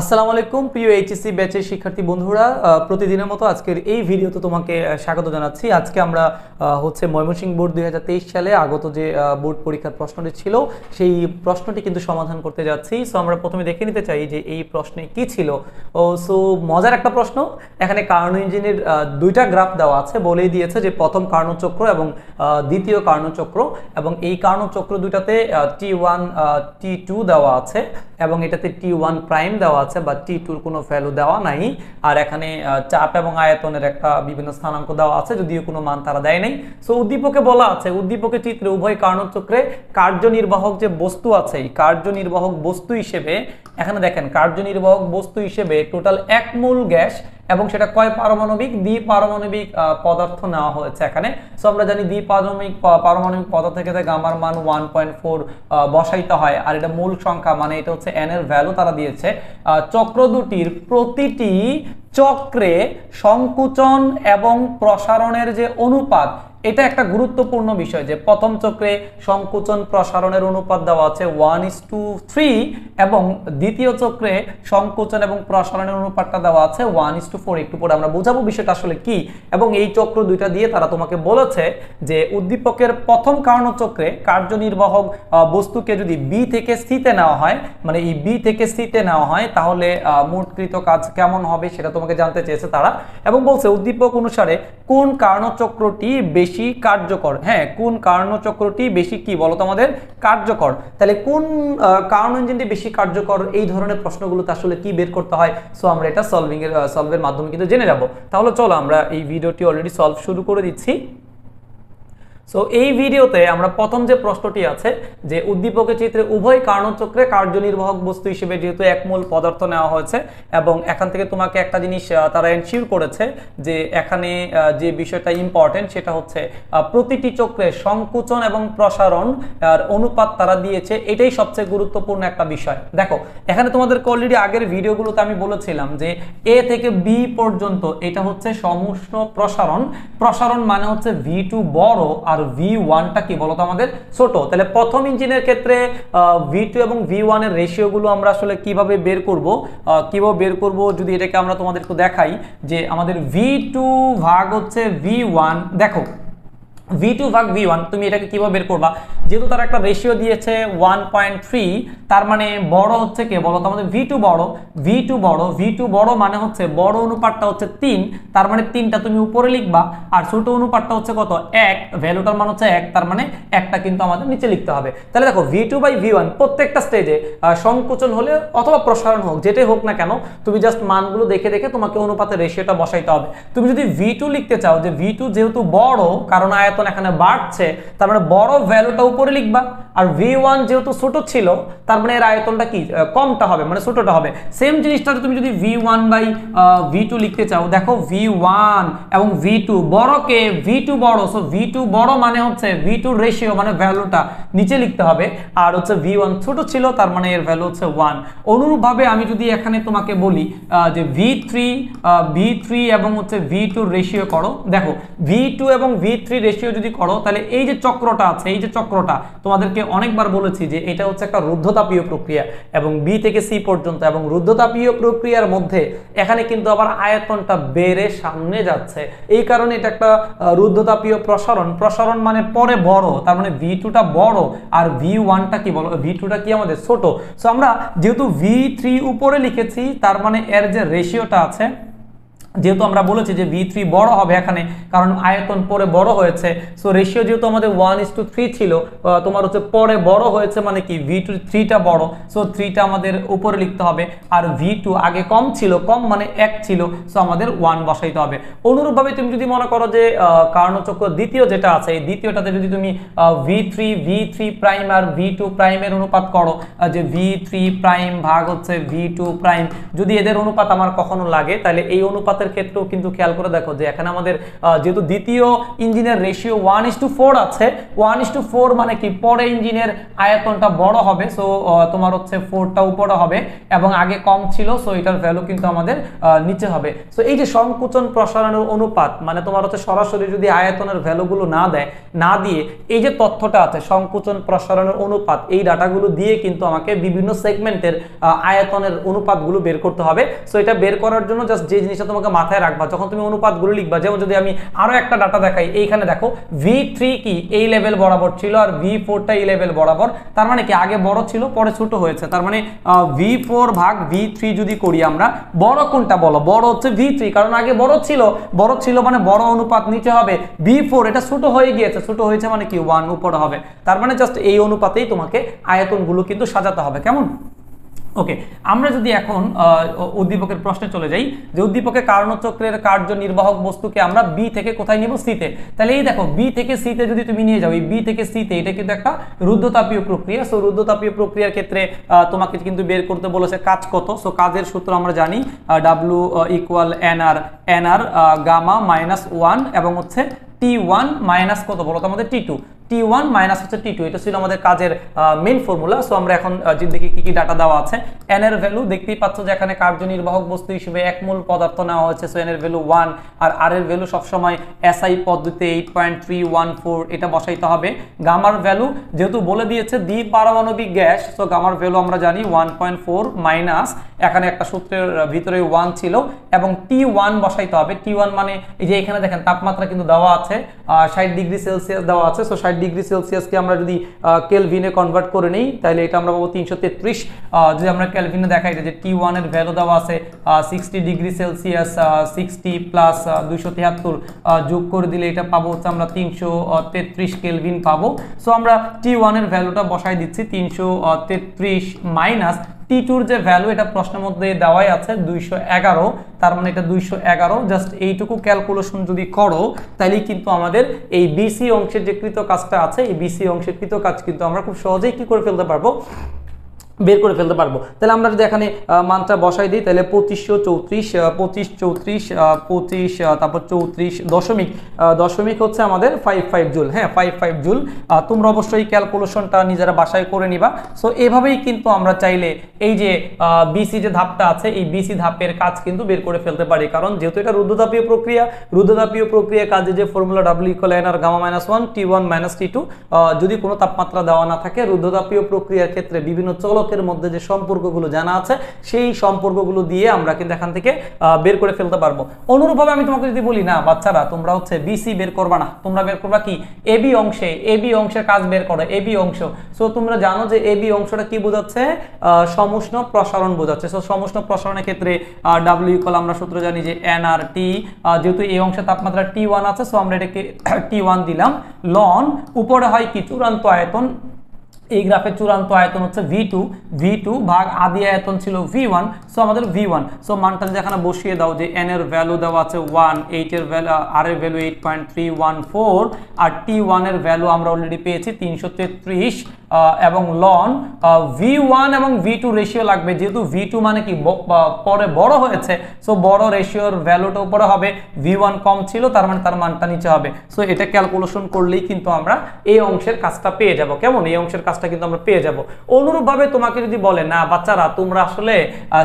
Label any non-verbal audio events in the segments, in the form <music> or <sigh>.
আসসালামু আলাইকুম, প্রিয় এইচএসসি ব্যাচের শিক্ষার্থী বন্ধুরা। প্রতিদিনের মতো আজকের এই ভিডিওতে তোমাকে স্বাগত জানাচ্ছি। আজকে আমরা হচ্ছে ময়মনসিংহ বোর্ড দুই হাজার তেইশ সালে আগত যে বোর্ড পরীক্ষার প্রশ্নটি ছিল, সেই প্রশ্নটি কিন্তু সমাধান করতে যাচ্ছি। সো আমরা প্রথমে দেখে নিতে চাই যে এই প্রশ্নে কি ছিল। ও সো মজার একটা প্রশ্ন। এখানে কার্ন ইঞ্জিনের দুইটা গ্রাফ দেওয়া আছে। বলেই দিয়েছে যে প্রথম কার্ণচক্র এবং দ্বিতীয় কার্ণচক্র এবং এই কার্ণচক্র দুইটাতে টি ওয়ান টি টু দেওয়া আছে এবং এটাতে টি ওয়ান প্রাইম দেওয়া আছে, বা টি টুর কোনো ভ্যালু দেওয়া নাই। আর এখানে চাপ এবং আয়তনের একটা বিভিন্ন স্থানাঙ্ক দেওয়া আছে, যদিও কোনো মান তারা দেয় নাই। সো উদ্দীপকে বলা আছে উদ্দীপকের চিত্রে উভয় কার্ণচক্রে কার্যনির্বাহক যে বস্তু আছে, এই কার্যনির্বাহক বস্তু হিসেবে, এখানে দেখেন, কার্যনির্বাহক বস্তু হিসেবে টোটাল এক মূল গ্যাস এবং সেটা কয় পারমাণবিক? দ্বিপারমাণবিক পদার্থ নেওয়া হয়েছে এখানে। সো আমরা জানি দ্বিপারমাণবিক পারমাণবিক পদার্থ থেকে গামার মান ওয়ান পয়েন্ট ফোর বসাইতে হয়। আর এটা মূল সংখ্যা মানে এটা হচ্ছে এন এর ভ্যালু তারা দিয়েছে। চক্র দুটির প্রতিটি চক্রে সংকুচন এবং প্রসারণের যে অনুপাত, এটা একটা গুরুত্বপূর্ণ বিষয় যে প্রথম চক্রে সংকুচন, প্রসারণের অনুপাত দেওয়া আছে ওয়ান ইস টু থ্রি এবং দ্বিতীয় চক্রে সংকুচন এবং প্রসারণের অনুপাতটা দেওয়া আছে ওয়ান ইস টু ফোর একটু পরে আমরা বোঝাবো বিষয়টা আসলে কি এবং এই চক্র দুইটা দিয়ে তারা তোমাকে বলেছে যে উদ্দীপকের প্রথম কারণ চক্রে কার্যনির্বাহক বস্তুকে যদি বি থেকে স্থিতে নেওয়া হয় মানে এই বি থেকে স্থিতে নেওয়া হয়, তাহলে মোটকৃত কাজ কেমন হবে সেটা তোমাকে জানতে চেয়েছে তারা এবং বলছে, উদ্দীপক অনুসারে কোন কার্ণচক্রটি বেশি কার্যকর? হ্যাঁ কোন কার্ণচক্রটি বেশি কি বলো তোমাদের কার্যকর। তাহলে কোন কার্ণ ইঞ্জিনটি বেশি কার্যকর? এই ধরনের প্রশ্নগুলোতে আসলে কি বের করতে হয়? সো আমরা এটা সলভিং এর সলভের মাধ্যমে কিন্তু জেনে যাব। তাহলে চলো আমরা এই ভিডিওটি অলরেডি সলভ শুরু করে দিচ্ছি। সো এই ভিডিওতে আমরা প্রথম যে প্রশ্নটি আছে, যে উদ্দীপকের চিত্রে উভয় কার্ণচক্রে কার্যনির্বাহক বস্তু হিসেবে যেহেতু একমূল পদার্থ নেওয়া হয়েছে, এবং এখান থেকে তোমাকে একটা জিনিস তারা এনশিওর করেছে যে এখানে যে বিষয়টা ইম্পর্টেন্ট সেটা হচ্ছে প্রতিটি চক্রে সংকুচন এবং প্রসারণ, আর অনুপাত তারা দিয়েছে, এটাই সবচেয়ে গুরুত্বপূর্ণ একটা বিষয়। দেখো, এখানে তোমাদেরকে অলরেডি আগের ভিডিওগুলোতে আমি বলেছিলাম যে এ থেকে বি পর্যন্ত এটা হচ্ছে সমুষ্ণ প্রসারণ। প্রসারণ মানে হচ্ছে ভি টু বড় ভি ওয়ানটা কি বলতো আমাদের? ছোট। তাহলে প্রথম ইঞ্জিনের ক্ষেত্রে ভি টু এবং ভি ওয়ানের রেশিওগুলো আমরা আসলে কীভাবে বের করব? কীভাবে বের করব? যদি এটাকে আমরা তোমাদের একটু দেখাই, যে আমাদের ভি টু ভাগ হচ্ছে ভি ওয়ান দেখো ভি টু ভাগ ভি ওয়ান তুমি এটাকে কীভাবে বের করবা? যেহেতু তার একটা রেশিও দিয়েছে ওয়ান পয়েন্ট থ্রি তার মানে বড় হচ্ছে কে? বলো তো আমাদের ভি টু বড়। ভি টু বড় ভি টু বড় মানে হচ্ছে বড় অনুপাতটা হচ্ছে তিন, তার মানে তিনটা তুমি উপরে লিখবা, আর ছোট অনুপাতটা হচ্ছে কত? এক ভ্যালুটার মান হচ্ছে এক, তার মানে একটা কিন্তু আমাদের নিচে লিখতে হবে। তাহলে দেখো V two by V one প্রত্যেকটা স্টেজে সংকোচন হলে অথবা প্রসারণ হোক, যেটাই হোক না কেন, তুমি জাস্ট মানগুলো দেখে দেখে তোমাকে অনুপাতের রেশিওটা বসাইতে হবে। তুমি যদি ভি টু লিখতে চাও যে ভি টু যেহেতু বড়, কারণ আয়তন এখানে বাড়ছে, তার মানে বড় ভ্যালুটা উপরে লিখবা। আর ভি ওয়ান যেহেতু ছোট ছিল, তার মানে এর আয়তনটা কি? কমটা হবে মানে ছোটটা হবে। সেম জিনিসটা তুমি যদি V one by V two লিখতে চাও, দেখো ভি ওয়ান এবং ভি টু বড়কে ভি টু বড় সো ভি টু বড় মানে হচ্ছে ভি টু রেশিও মানে ভ্যালুটা নিচে লিখতে হবে। আর হচ্ছে ভি ওয়ান ছোট ছিল, তার মানে এর ভ্যালু হচ্ছে ওয়ান অনুরূপভাবে আমি যদি এখানে তোমাকে বলি যে ভি থ্রি ভি থ্রি এবং হচ্ছে ভি টু রেশিও করো, দেখো ভি টু এবং ভি থ্রি রেশিও যদি করো, তাহলে এই যে চক্রটা আছে, এই যে চক্রটা তোমাদেরকে অনেকবার বলেছি যে এটা হচ্ছে একটা রুদ্ধতাপীয় প্রক্রিয়া এবং বি থেকে সি পর্যন্ত এবং রুদ্ধতাপীয় প্রক্রিয়ার মধ্যে এখানে কিন্তু আবার আয়তনটা বেড়ে সামনে যাচ্ছে। এই কারণে এটা একটা রুদ্ধতাপীয় প্রসারণ। প্রসারণ মানে পরে বড়, তার মানে ভি টুটা বড় আর ভি ওয়ানটা কি বলো ভি টুটা কি আমাদের ছোট। সো আমরা যেহেতু ভি থ্রি উপরে লিখেছি, তার মানে এর যে রেশিওটা আছে যেহেতু আমরা বলেছি যে ভি থ্রি বড় হবে এখানে, কারণ আয়তন পরে বড় হয়েছে সো রেশিও যেহেতু আমাদের ওয়ান ইস টু থ্রি ছিল তোমার হচ্ছে পরে বড় হয়েছে মানে কি ভি টু থ্রিটা বড় সো থ্রিটা আমাদের উপরে লিখতে হবে, আর ভি টু আগে কম ছিল, কম মানে এক ছিল সো আমাদের ওয়ান বসাইতে হবে। অনুরূপভাবে তুমি যদি মনে করো যে কার্ণচক্র দ্বিতীয় যেটা আছে, এই দ্বিতীয়টাতে যদি তুমি V three V three prime আর ভি টু প্রাইমের অনুপাত করো যে ভি থ্রি প্রাইম ভাগ হচ্ছে ভি টু প্রাইম যদি এদের অনুপাত আমার কখনো লাগে, তাহলে এই অনুপাতের অনুপাতের ক্ষেত্রেও কিন্তু খেয়াল করে দেখো যে এখানে আমাদের যেহেতু দ্বিতীয় ইঞ্জিনের ratio one is two four আছে ওয়ান ইস টু ফোর মানে কি? পরে ইঞ্জিনের আয়তনটা বড় হবে সো তোমার হচ্ছে ফোরটা উপরে হবে এবং আগে কম ছিল সো এটার ভ্যালু কিন্তু আমাদের নিচে হবে। সো এই যে সংকুচন প্রসারণের অনুপাত মানে তোমার হচ্ছে সরাসরি যদি আয়তনের ভ্যালুগুলো না দেয়, না দিয়ে, এই যে তথ্যটা আছে সংকুচন প্রসারণের অনুপাত, এই ডাটাগুলো দিয়ে কিন্তু আমাকে বিভিন্ন সেগমেন্টের আয়তনের অনুপাতগুলো বের করতে হবে। সো এটা বের করার জন্য জাস্ট যে জিনিসটা তোমাকে মাথায় রাখবা, যখন তুমি অনুপাতগুলো লিখবা, যেমন যদি আমি আরও একটা ডাটা দেখাই, এইখানে দেখো ভি থ্রি কি, এই লেভেল বরাবর ছিল আর ভি ফোরটা এই লেভেল বরাবর, তার মানে কি, আগে বড় ছিল, পরে ছোট হয়েছে, তার মানে ভি ফোর ভাগ ভি থ্রি যদি করি আমরা, বড় কোনটা বলো? বড় হচ্ছে ভি থ্রি কারণ আগে বড় ছিল বড় ছিল মানে বড় অনুপাত নিচে হবে ভি ফোর এটা ছোট হয়ে গিয়েছে, ছোট হয়েছে মানে কি ওয়ান উপরে হবে, তার মানে জাস্ট এই অনুপাতেই তোমাকে আয়তনগুলো কিন্তু সাজাতে হবে, কেমন? ওকে আমরা যদি এখন উদ্দীপকের প্রশ্নে চলে যাই, যে উদ্দীপকের কারণচক্রের কার্যনির্বাহক বস্তুকে আমরা বি থেকে কোথায় নিব? সিতে তাহলে এই দেখো বি থেকে সিতে যদি তুমি নিয়ে যাও, এই বি থেকে সিতে এটা কিন্তু একটা রুদ্ধতাপীয় প্রক্রিয়া। সো রুদ্ধতাপীয় প্রক্রিয়ার ক্ষেত্রে তোমাকে কিন্তু বের করতে বলেছে কাজ কত? সো কাজের সূত্র আমরা জানি W equal N R N R gamma minus one এবং হচ্ছে টি ওয়ান মাইনাস কত? বলো তো আমাদের T two T one minus হচ্ছে টি টু এটা ছিল আমাদের কাজের মেন ফর্মুলা সো আমরা এখন দেখি কি কি ডাটা দেওয়া আছে। এন এর ভ্যালু দেখতেই পাচ্ছ যে এখানে কার্যনির্বাহক বস্তু হিসেবে এক মূল পদার্থ নেওয়া হয়েছে সো এন এর ভ্যালু ওয়ান আর আর এর ভ্যালু সবসময় এসআই পদ্ধতিতে eight point three one four এটা বসাইতে হবে। গামার ভ্যালু যেহেতু বলে দিয়েছে দ্বি পারমাণবিক গ্যাস সো গামার ভ্যালু আমরা জানি ওয়ান পয়েন্ট ফোর মাইনাস এখানে একটা সূত্রের ভিতরে ওয়ান ছিল, এবং টি ওয়ান বসাইতে হবে। টি ওয়ান মানে এই যে এখানে দেখেন, তাপমাত্রা কিন্তু দেওয়া আছে ষাট ডিগ্রি সেলসিয়াস দেওয়া আছে সো ষাট ডিগ্রি সেলসিয়াসকে আমরা যদি কেলভিনে কনভার্ট করে নিই, তাহলে এটা আমরা পাবো তিনশো তেত্রিশ। যদি আমরা কেলভিনে দেখাই যে টি ওয়ানের ভ্যালু দেওয়া আছে sixty degree Celsius sixty plus দুইশো তিয়াত্তর। যোগ করে দিলে এটা পাবো হচ্ছে আমরা তিনশো তেত্রিশ কেলভিন পাবো। সো আমরা টি ওয়ানের ভ্যালুটা বসাই দিচ্ছি, তিনশো তেত্রিশ মাইনাস টি টুর যে ভ্যালু এটা প্রশ্নের মধ্যে দেওয়াই আছে, দুইশো এগারো। তার মানে এটা দুইশো এগারো। জাস্ট এইটুকু ক্যালকুলেশন যদি করো তাহলে কিন্তু আমাদের এই বিসি অংশের যে কৃত কাজটা আছে, এই বিসি অংশের কৃত কাজ কিন্তু আমরা খুব সহজেই কি করে ফেলতে পারব? বের করে ফেলতে পারব। তাহলে আমরা যদি এখানে মানটা বসাই দিই, তাহলে পঁচিশশো চৌত্রিশ পঁচিশ চৌত্রিশ পঁচিশ তারপর চৌত্রিশ দশমিক দশমিক হচ্ছে আমাদের ফাইভ ফাইভ জুল হ্যাঁ ফাইভ ফাইভ জুল তোমরা অবশ্যই ক্যালকুলেশনটা নিজেরা বাসায় করে নিবা। সো এভাবেই কিন্তু আমরা চাইলে এই যে বিসি যে ধাপটা আছে, এই বিসি ধাপের কাজ কিন্তু বের করে ফেলতে পারি। কারণ যেহেতু এটা রুদ্ধতাপীয় প্রক্রিয়া রুদ্ধতাপীয় প্রক্রিয়া কাজে যে formula W equal N R gamma minus one T one minus T two যদি কোনো তাপমাত্রা দেওয়া না থাকে, রুদ্ধতাপীয় প্রক্রিয়ার ক্ষেত্রে বিভিন্ন চলকের মধ্যে যে সম্পর্কগুলো জানা আছে, সেই সম্পর্কগুলো দিয়ে আমরা কিন্তু এখান থেকে বের করে ফেলতে পারব। অনুরূপভাবে আমি তোমাকে যদি বলি, না, বাচ্চারা, তোমরা হচ্ছে বিসি বের করবা না। তোমরা বের করবা কি? এবি অংশে এবি অংশের কাজ বের করো এবি অংশ। সো তোমরা জানো যে এবি অংশটা কি বোঝাচ্ছে? সমুষ্ণ প্রসারণ বোঝাচ্ছে। সো সমুষ্ণ প্রসারণের ক্ষেত্রে ডাব্লিউ ইকুয়াল আমরা সূত্র জানি যে এন আর টি যেহেতু এই অংশে তাপমাত্রা টি ওয়ান আছে সো আমরা এটাকে <coughs> টি ওয়ান দিলাম। লন উপরে হয় কি? চূড়ান্ত আয়তন এই গ্রাফের চূড়ান্ত আয়তন হচ্ছে ভি টু ভি টু ভাগ আদি আয়তন ছিল ভি ওয়ান সো আমাদের ভি ওয়ান সো মানটা যদি এখানে বসিয়ে দাও যে এন এর ভ্যালু দেওয়া আছে ওয়ান এইট এর ভ্যালু আর এর value eight point three one four আর টি ওয়ানের ভ্যালু আমরা অলরেডি পেয়েছি তিনশো তেত্রিশ এবং লন ভি ওয়ান এবং ভি টু রেশিও লাগবে, যেহেতু ভি টু মানে কি পরে বড় হয়েছে সো বড় রেশিওর ভ্যালুটা উপরে হবে ভি ওয়ান কম ছিল, তার মানে তার মানটা নিচে হবে সো এটা ক্যালকুলেশন করলেই কিন্তু আমরা এই অংশের কাজটা পেয়ে যাব, কেমন? এই অংশের কাজটা কিন্তু আমরা পেয়ে যাব। অনুরূপভাবে তোমাকে যদি বলে, না, বাচ্চারা, তোমরা আসলে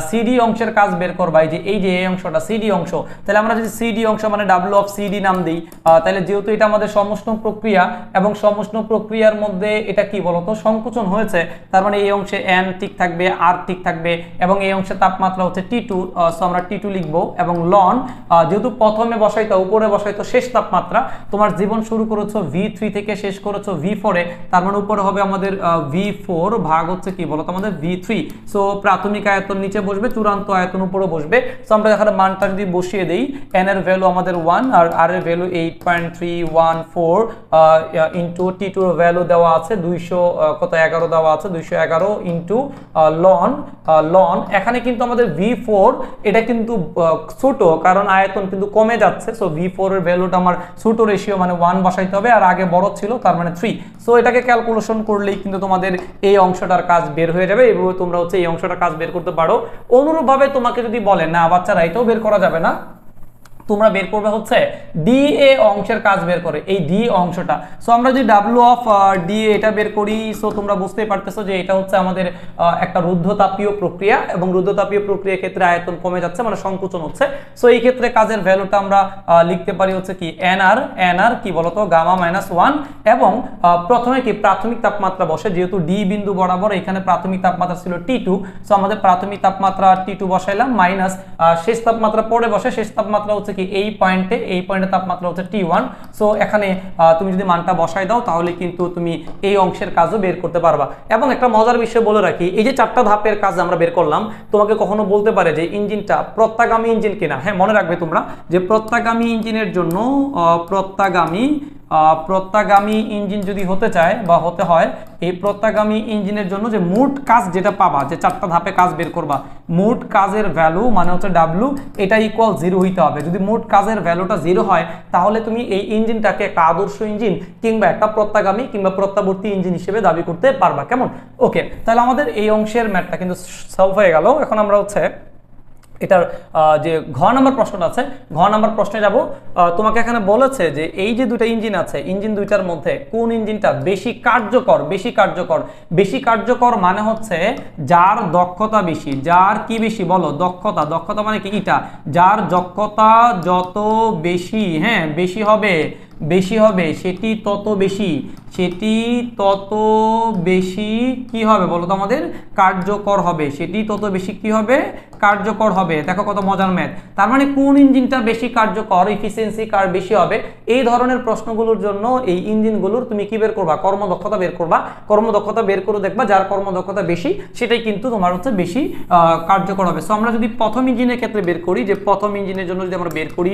সিডি অংশের কাজ বের করবা, এই যে এই যে, এই অংশটা সিডি অংশ, তাহলে আমরা যদি সিডি অংশ মানে ডাব্লিউ অফ সিডি নাম দিই তাহলে যেহেতু এটা আমাদের সমষ্ণ প্রক্রিয়া এবং সমষ্ণ প্রক্রিয়ার মধ্যে এটা কি বলতো? সংকোচন হয়েছে, তার মানে এই অংশে এন ঠিক থাকবে আর ঠিক থাকবে এবং এই অংশে তাপমাত্রা হচ্ছে টি টু সো আমরা টি টু লিখব এবং লন যেহেতু প্রথমে বসাইতো, উপরে বসাইতো শেষ তাপমাত্রা, তোমার জীবন শুরু করেছ ভি থ্রি থেকে শেষ করেছ ভি ফোরে তার মানে উপরে হবে আমাদের ভি ভাগ হচ্ছে কি বলতো আমাদের ভি সো প্রাথমিক আয়তন নিচে বসবে, চূড়ান্ত আয়তন উপরে বসবে। সো আমরা এখানে মানটা যদি বসিয়ে এর ভ্যালু আমাদের আর এর ভ্যালু ভ্যালু দেওয়া আছে দুইশো কত এগারো দেওয়া আছে ইন্টু লন লন এখানে কিন্তু আমাদের ভি ফোর এটা কিন্তু ছোট, কারণ আয়তন কিন্তু কমে যাচ্ছে। সো ভি ফোর এর ভ্যালুটা আমার ছোট রেশিও মানে ওয়ান বসাইতে হবে, আর আগে বড় ছিল, তার মানে থ্রি সো এটাকে ক্যালকুলেশন করলেই কিন্তু তোমাদের এই অংশটার কাজ বের হয়ে যাবে এইভাবে তোমরা হচ্ছে এই অংশটার কাজ বের করতে পারো। অনুরূপভাবে তোমাকে যদি বলে, না, বাচ্চারা, এটাও বের করা যাবে না। তোমরা বের করবে হচ্ছে ডি এ অংশের কাজ বের করে, এই ডি অংশটা। সো আমরা যদি ডাব্লু অফ ডি এটা বের করি সো তোমরা বুঝতেই পারতেছো যে এটা হচ্ছে আমাদের একটা রুদ্ধতাপীয় প্রক্রিয়া এবং রুদ্ধতাপীয় প্রক্রিয়ার ক্ষেত্রে আয়তন কমে যাচ্ছে মানে সংকোচন হচ্ছে। সো এই ক্ষেত্রে কাজের ভ্যালুটা আমরা লিখতে পারি হচ্ছে কি এন আর এন আর কি বলতো? গামা মাইনাস ওয়ান এবং প্রথমে কি প্রাথমিক তাপমাত্রা বসে, যেহেতু ডি বিন্দু বরাবর এখানে প্রাথমিক তাপমাত্রা ছিল টি টু সো আমাদের প্রাথমিক তাপমাত্রা টি টু বসাইলাম মাইনাস শেষ তাপমাত্রা পরে বসে, শেষ তাপমাত্রা হচ্ছে কি এই পয়েন্টে এই পয়েন্টে তাপমাত্রা হচ্ছে টি ওয়ান সো এখানে তুমি যদি মানটা বসাই দাও, তাহলে কিন্তু তুমি এই অংশের কাজও বের করতে পারবা। এবং একটা মজার বিষয় বলে রাখি, এই যে চারটা ধাপের কাজ আমরা বের করলাম, তোমাকে কখনো বলতে পারে যে ইঞ্জিনটা প্রত্যাগামী ইঞ্জিন কিনা? হ্যাঁ মনে রাখবে তোমরা যে প্রত্যাগামী ইঞ্জিনের জন্য প্রত্যাগামী প্রত্যাগামী ইঞ্জিন যদি হতে চায় বা হতে হয়, এই প্রত্যাগামী ইঞ্জিনের জন্য যে মোট কাজ যেটা পাবা, যে চারটা ধাপে কাজ বের করবা, মোট কাজের ভ্যালু মানে হচ্ছে ডাব্লু এটা ইকুয়াল জিরো হইতে হবে। যদি মোট কাজের ভ্যালুটা জিরো হয়, তাহলে তুমি এই ইঞ্জিনটাকে একটা আদর্শ ইঞ্জিন কিংবা একটা প্রত্যাগামী কিংবা প্রত্যাবর্তী ইঞ্জিন হিসেবে দাবি করতে পারবা। কেমন? ওকে, তাহলে আমাদের এই অংশের ম্যাটটা কিন্তু সলভ হয়ে গেল। এখন আমরা হচ্ছে এটার যে ঘ নাম্বার প্রশ্নটা আছে, ঘ নাম্বার প্রশ্নে যাব। তোমাকে এখানে বলেছে যে এই যে দুইটা ইঞ্জিন আছে, ইঞ্জিন দুইটার মধ্যে কোন ইঞ্জিনটা বেশি কার্যকর বেশি কার্যকর? বেশি কার্যকর মানে হচ্ছে যার দক্ষতা বেশি। যার কি বেশি বলো? দক্ষতা। দক্ষতা মানে কি? এটা যার দক্ষতা যত বেশি হ্যাঁ বেশি হবে বেশি হবে, সেটি তত বেশি, সেটি তত বেশি কি হবে বলো তো আমাদের? কার্যকর হবে, সেটি তত বেশি কি হবে? কার্যকর হবে, দেখো কত মজার ম্যাথ। তার মানে কোন ইঞ্জিনটা বেশি কার্যকর ইফিসিয়েন্সি কার বেশি হবে, এই ধরনের প্রশ্নগুলোর জন্য এই ইঞ্জিনগুলোর তুমি কি বের করবা? কর্মদক্ষতা বের করবা। কর্মদক্ষতা বের করে দেখবা যার কর্মদক্ষতা বেশি, সেটাই কিন্তু তোমার হচ্ছে বেশি কার্যকর হবে। সো আমরা যদি প্রথম ইঞ্জিনের ক্ষেত্রে বের করি, যে প্রথম ইঞ্জিনের জন্য যদি আমরা বের করি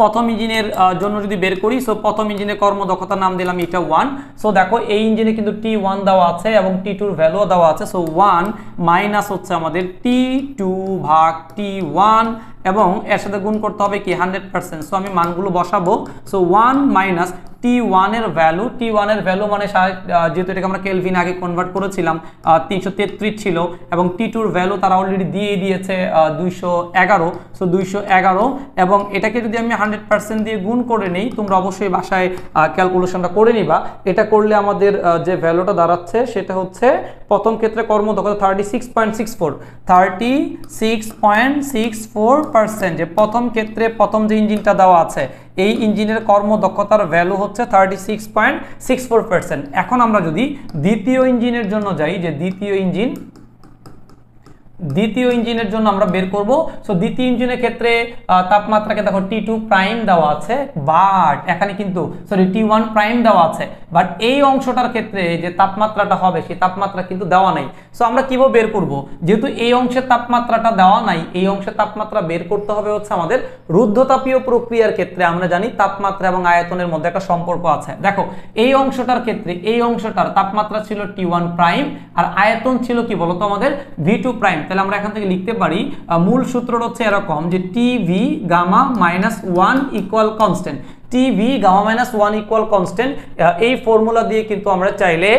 প্রথম ইঞ্জিনের জন্য যদি বের করি সো প্রথম ইঞ্জিনের কর্মদক্ষতার নাম দিলাম এটা ওয়ান সো দেখো, এই ইঞ্জিনে কিন্তু টি ওয়ান দেওয়া আছে এবং টি টুর ভ্যালু দেওয়া আছে। সো ওয়ান মাইনাস হচ্ছে আমাদের টি টু ভাগ টি ওয়ান এবং এর সাথে গুণ করতে হবে কি? হান্ড্রেড পার্সেন্ট সো আমি মানগুলো বসাবো। সো ওয়ান মাইনাস টি ওয়ানের ভ্যালু টি ওয়ানের ভ্যালু মানে যেহেতু এটাকে আমরা কেলভিন আগে কনভার্ট করেছিলাম তিনশো তেত্রিশ ছিল এবং টি টুর ভ্যালু তারা অলরেডি দিয়ে দিয়েছে দুইশো এগারো। সো দুইশো এগারো এবং এটাকে যদি আমি হান্ড্রেড পার্সেন্ট দিয়ে গুণ করে নেই, তোমরা অবশ্যই বাসায় ক্যালকুলেশনটা করে নিবা। এটা করলে আমাদের যে ভ্যালুটা দাঁড়াচ্ছে সেটা হচ্ছে প্রথম ক্ষেত্রে কর্মদক্ষতা thirty six point six four thirty six point six four percent যে প্রথম ক্ষেত্রে প্রথম যে ইঞ্জিনটা দেওয়া আছে এই ইঞ্জিনের কর্মদক্ষতার ভ্যালু হচ্ছে thirty six point six four percent এখন আমরা যদি দ্বিতীয় ইঞ্জিনের জন্য যাই, যে দ্বিতীয় ইঞ্জিন দ্বিতীয় ইঞ্জিনের জন্য আমরা বের করব। সো দ্বিতীয় ইঞ্জিনের ক্ষেত্রে তাপমাত্রাকে দেখো টি টু প্রাইম দেওয়া আছে বাট এখানে কিন্তু সরি টি ওয়ান প্রাইম দেওয়া আছে বাট এই অংশটার ক্ষেত্রে যে তাপমাত্রাটা হবে, সেই তাপমাত্রা কিন্তু দেওয়া নাই। সো আমরা কীভাবে বের করব? যেহেতু এই অংশের তাপমাত্রাটা দেওয়া নাই, এই অংশের তাপমাত্রা বের করতে হবে হচ্ছে আমাদের রুদ্ধতাপীয় প্রক্রিয়ার ক্ষেত্রে। আমরা জানি তাপমাত্রা এবং আয়তনের মধ্যে একটা সম্পর্ক আছে। দেখো, এই অংশটার ক্ষেত্রে, এই অংশটার তাপমাত্রা ছিল টি ওয়ান প্রাইম আর আয়তন ছিল কি বলতো আমাদের? ভি টু প্রাইম তাহলে আমরা এখান থেকে লিখতে পারি মূল সূত্রটা হচ্ছে এরকম যে T V gamma minus one equal constant TV gamma minus one equal constant এই ফর্মুলা দিয়ে কিন্তু আমরা চাইলে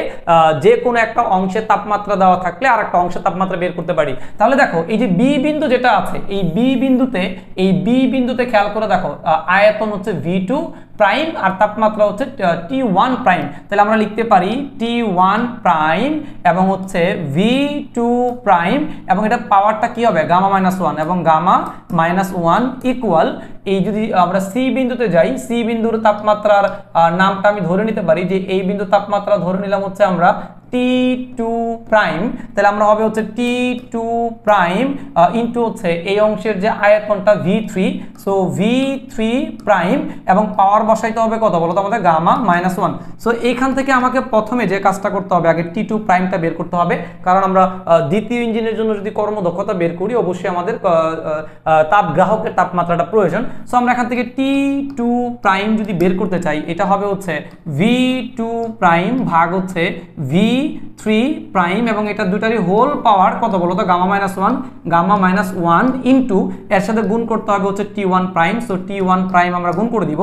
যে কোনো একটা অংশের তাপমাত্রা দেওয়া থাকলে আর একটা অংশের তাপমাত্রা বের করতে পারি। তাহলে দেখো, এই যে বি বিন্দু যেটা আছে, এই বি বিন্দুতে, এই বি বিন্দুতে খেয়াল করে দেখো আয়তন হচ্ছে ভি টু প্রাইম আর তাপমাত্রা হচ্ছে টি ওয়ান প্রাইম তাহলে আমরা লিখতে পারি টি ওয়ান প্রাইম এবং হচ্ছে ভি টু প্রাইম এবং এটা পাওয়ারটা কি হবে? গামা মাইনাস ওয়ান এবং গামা মাইনাস ওয়ান ইকুয়াল এই যদি আমরা সি বিন্দুতে যাই সি বিন্দুর তাপমাত্রার নামটা আমি ধরে নিতে পারি যে এই বিন্দু তাপমাত্রা ধরে নিলাম হচ্ছে আমরা টি টু প্রাইম তাহলে আমরা হবে হচ্ছে টি টু প্রাইম ইন্টু হচ্ছে এই অংশের যে V three so V three prime এবং পাওয়ার বসাইতে হবে কত? আমাদের গামা মাইনাস ওয়ান সো থেকে আমাকে প্রথমে যে কাজটা করতে হবে, আগে টি টু প্রাইমটা বের করতে হবে, কারণ আমরা দ্বিতীয় ইঞ্জিনের জন্য যদি কর্মদক্ষতা বের করি, অবশ্যই আমাদের তাপ গ্রাহকের তাপমাত্রাটা প্রয়োজন। সো আমরা এখান থেকে টি টু প্রাইম যদি বের করতে চাই, এটা হবে হচ্ছে ভি টু প্রাইম ভাগ হচ্ছে ভি থ্রি প্রাইম এবং এটা দুটারই হোল পাওয়ার কত বলো তো? Gamma minus one gamma minus one into এর সাথে গুণ করতে হবে হচ্ছে T one prime so T one prime আমরা গুণ করে দিব।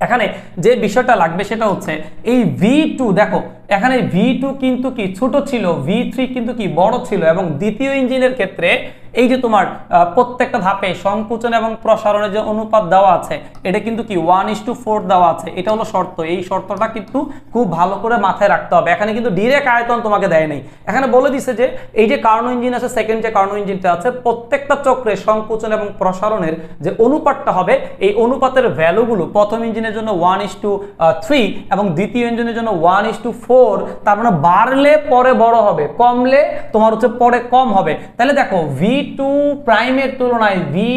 এখানে যে বিষয়টা লাগবে সেটা হচ্ছে এই ভি টু দেখো, এখানে ভি টু কিন্তু কি? ছোট ছিল ভি থ্রি কিন্তু কি? বড় ছিল এবং দ্বিতীয় ইঞ্জিনের ক্ষেত্রে এই যে তোমার প্রত্যেকটা ধাপে সংকুচন এবং প্রসারণের যে অনুপাত দেওয়া আছে, এটা কিন্তু কি ওয়ান ইস টু ফোর দেওয়া আছে, এটা হলো শর্ত। এই শর্তটা কিন্তু খুব ভালো করে মাথায় রাখতে হবে। এখানে কিন্তু ডিরেক্ট আয়তন তোমাকে দেয় নাই। এখানে বলে দিছে যে, এই যে কার্নো ইঞ্জিন আছে সেকেন্ড যে কার্নো ইঞ্জিনটা আছে, প্রত্যেকটা চক্রে সংকুচন এবং প্রসারণের যে অনুপাতটা হবে, এই অনুপাতের ভ্যালুগুলো প্রথম ইঞ্জিনের জন্য ওয়ান ইস টু থ্রি এবং দ্বিতীয় ইঞ্জিনের জন্য ওয়ান ইস টু ফোর তার মানে বাড়লে পরে বড় হবে, কমলে তোমার হচ্ছে পরে কম হবে। তাহলে দেখো ভি টু প্রাইমের তুলনায় ভি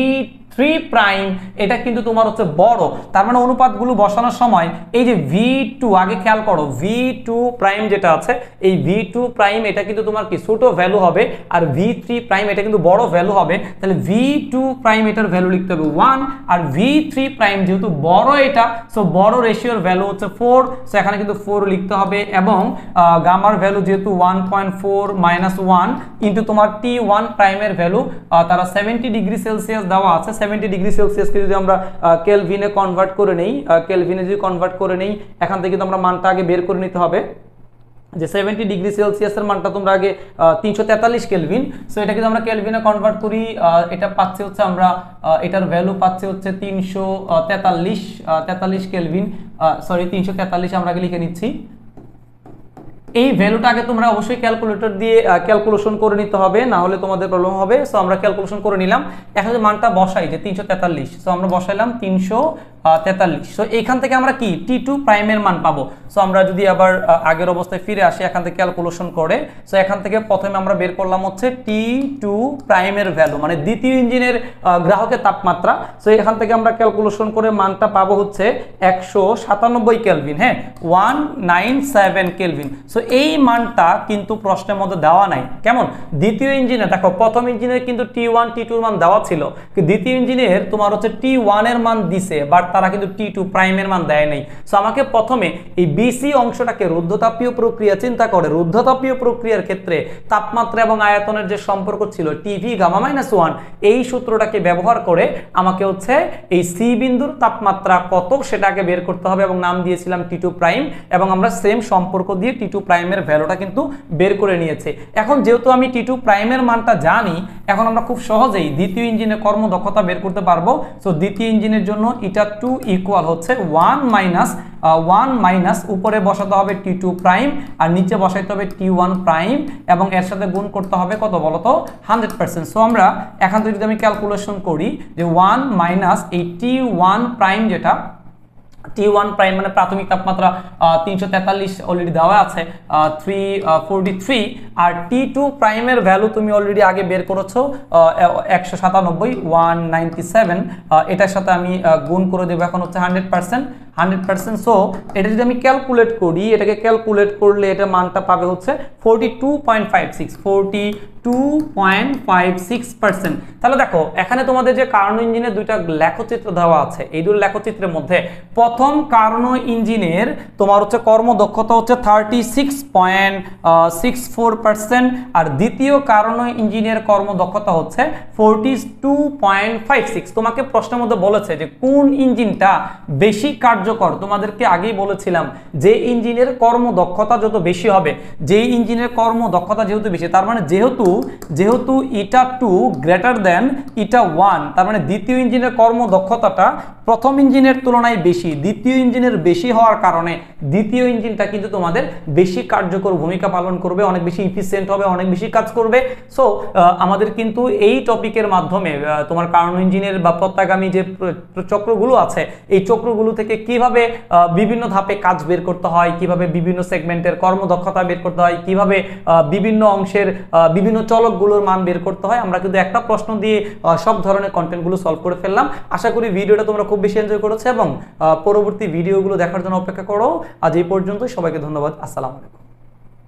থ্রি প্রাইম এটা কিন্তু তোমার হচ্ছে বড়। তার মানে অনুপাতগুলো বসানোর সময় এই যে ভি টু আগে খেয়াল করো ভি টু প্রাইম যেটা আছে, এই ভি টু প্রাইম এটা কিন্তু তোমার কি, ছোট ভ্যালু হবে, আর ভি থ্রি প্রাইম এটা কিন্তু বড় ভ্যালু হবে। তাহলে ভি টু প্রাইম এটার ভ্যালু লিখতে হবে ওয়ান আর ভি থ্রি প্রাইম যেহেতু বড় এটা সো বড় রেশিওর ভ্যালু হচ্ছে ফোর সো এখানে কিন্তু ফোর লিখতে হবে, এবং গামার ভ্যালু যেহেতু one point four minus one into তোমার টি ওয়ান প্রাইমের ভ্যালু তারা সেভেন্টি ডিগ্রি সেলসিয়াস দেওয়া আছে সেভেন্টি ডিগ্রি সেলসিয়াসকে যদি আমরা কেলভিনে কনভার্ট করে নেই কেলভিনে যদি কনভার্ট করে নেই, এখান থেকে কিন্তু আমরা মানটা আগে বের করে নিতে হবে। যে সেভেন্টি ডিগ্রি সেলসিয়াসের মানটা তোমরা আগে তিনশো তেতাল্লিশ কেলভিন সো এটা কিন্তু আমরা কেলভিনে কনভার্ট করি এটা পাচ্ছি হচ্ছে আমরা এটার ভ্যালু পাচ্ছি হচ্ছে তিনশো তেতাল্লিশ তেতাল্লিশ কেলভিন সরি তিনশো তেতাল্লিশ আমরা আগে লিখে নিচ্ছি। এই ভ্যালুটা আগে তোমরা অবশ্যই ক্যালকুলেটর দিয়ে ক্যালকুলেশন করে নিতে হবে, না হলে তোমাদের প্রবলেম হবে। সো আমরা ক্যালকুলেশন করে নিলাম। এখন মানটা বসাই, যে তিনশো তেতাল্লিশ সো আমরা বসাইলাম তিনশো তেতাল্লিশ। সো এইখান থেকে আমরা কি? টি টু প্রাইমের মান পাবো। সো আমরা যদি আবার আগের অবস্থায় ফিরে আসি, এখান থেকে ক্যালকুলেশন করে সো এখান থেকে প্রথমে আমরা বের করলাম হচ্ছে টি টু প্রাইমের ভ্যালু মানে দ্বিতীয় ইঞ্জিনের গ্রাহকের তাপমাত্রা। সো এখান থেকে আমরা ক্যালকুলেশন করে মানটা পাবো হচ্ছে একশো সাতানব্বই কেলভিন হ্যাঁ? One nine seven kelvin so এই মানটা কিন্তু প্রশ্নের মধ্যে দেওয়া নাই। কেমন? দ্বিতীয় ইঞ্জিনে দেখো, প্রথম ইঞ্জিনের কিন্তু টি ওয়ান টি মান দেওয়া ছিল। দ্বিতীয় ইঞ্জিনের তোমার হচ্ছে টি ওয়ানের মান দিছে, বাট তারা কিন্তু টি টু প্রাইমের মান দেয় নাই। সো আমাকে প্রথমে এই বিসি অংশটাকে রুদ্ধতাপীয় প্রক্রিয়া চিন্তা করে। রুদ্ধতাপীয় প্রক্রিয়ার ক্ষেত্রে তাপমাত্রা এবং আয়তনের যে সম্পর্ক ছিল টিভি গামা মাইনাস ওয়ান এই সূত্রটাকে ব্যবহার করে আমাকে হচ্ছে এই সি বিন্দুর তাপমাত্রা কত সেটাকে বের করতে হবে এবং নাম দিয়েছিলাম টি টু প্রাইম এবং আমরা সেম সম্পর্ক দিয়ে টি টু প্রাইমের ভ্যালুটা কিন্তু বের করে নিয়েছে। এখন যেহেতু আমি টি টু প্রাইমের মানটা জানি, এখন আমরা খুব সহজেই দ্বিতীয় ইঞ্জিনের কর্মদক্ষতা বের করতে পারব। সো দ্বিতীয় ইঞ্জিনের জন্য ইটা টু ইকুয়াল হচ্ছে ওয়ান মাইনাস ওয়ান মাইনাস উপরে বসাতে হবে টি টু প্রাইম আর নিচে বসাইতে হবে টি ওয়ান প্রাইম এবং এর সাথে গুণ করতে হবে কত বলতো? হান্ড্রেড পার্সেন্ট সো আমরা এখান থেকে যদি আমি ক্যালকুলেশন করি যে ওয়ান মাইনাস এই টি ওয়ান প্রাইম যেটা টি ওয়ান প্রাইম মানে প্রাথমিক তাপমাত্রা তিনশো তেতাল্লিশ অলরেডি দেওয়া আছে থ্রি ফোরটি থ্রি আর টি টু প্রাইমের ভ্যালু তুমি অলরেডি আগে বের করেছ একশো সাতানব্বই ওয়ান নাইনটি সেভেন এটার সাথে আমি গুণ করে দেবো, এখন হচ্ছে hundred percent hundred percent so এটা যদি আমি ক্যালকুলেট করি, এটাকে ক্যালকুলেট করলে এটা মানটা পাবে হচ্ছে forty two point five six forty two point five six percent তাহলে দেখো, এখানে তোমাদের যে কার্নো ইঞ্জিনের দুইটা লেখচিত্র দেওয়া আছে, এই দুটো লেখচিত্রের মধ্যে প্রথম কার্নো ইঞ্জিনের তোমার হচ্ছে কর্মদক্ষতা হচ্ছে thirty six point six four percent আর দ্বিতীয় কার্নো ইঞ্জিনের কর্মদক্ষতা হচ্ছে forty two point five six তোমাকে প্রশ্নের মধ্যে বলেছে যে কোন ইঞ্জিনটা বেশি কার্যকর? তোমাদেরকে আগেই বলেছিলাম যে ইঞ্জিনের কর্মদক্ষতা যত বেশি হবে, যেই ইঞ্জিনের কর্মদক্ষতা যেহেতু বেশি, তার মানে যেহেতু যেহেতু eta two greater than eta one, তার মানে দ্বিতীয় ইঞ্জিনের কর্মদক্ষতাটা প্রথম ইঞ্জিনের তুলনায় বেশি, দ্বিতীয় ইঞ্জিনের বেশি হওয়ার কারণে দ্বিতীয় ইঞ্জিনটা কিন্তু তোমাদের বেশি কার্যকর ভূমিকা পালন করবে, অনেক বেশি ইফিসিয়েন্ট হবে, অনেক বেশি কাজ করবে। সো আমাদের কিন্তু এই টপিকের মাধ্যমে তোমার কারণ ইঞ্জিনের বা প্রত্যাগামী যে চক্রগুলো আছে, এই চক্রগুলো থেকে কীভাবে বিভিন্ন ধাপে কাজ বের করতে হয়, কীভাবে বিভিন্ন সেগমেন্টের কর্মদক্ষতা বের করতে হয়, কীভাবে বিভিন্ন অংশের বিভিন্ন চলকগুলোর মান বের করতে হয়। আমরা কিন্তু একটা প্রশ্ন দিয়ে সব ধরনের কন্টেন্টগুলো সলভ করে ফেললাম। আশা করি ভিডিওটা তোমরা খুব বেশি এনজয় করেছ এবং পরবর্তী ভিডিওগুলো দেখার জন্য অপেক্ষা করো। আজ এই পর্যন্ত সবাইকে ধন্যবাদ। আসসালামু আলাইকুম।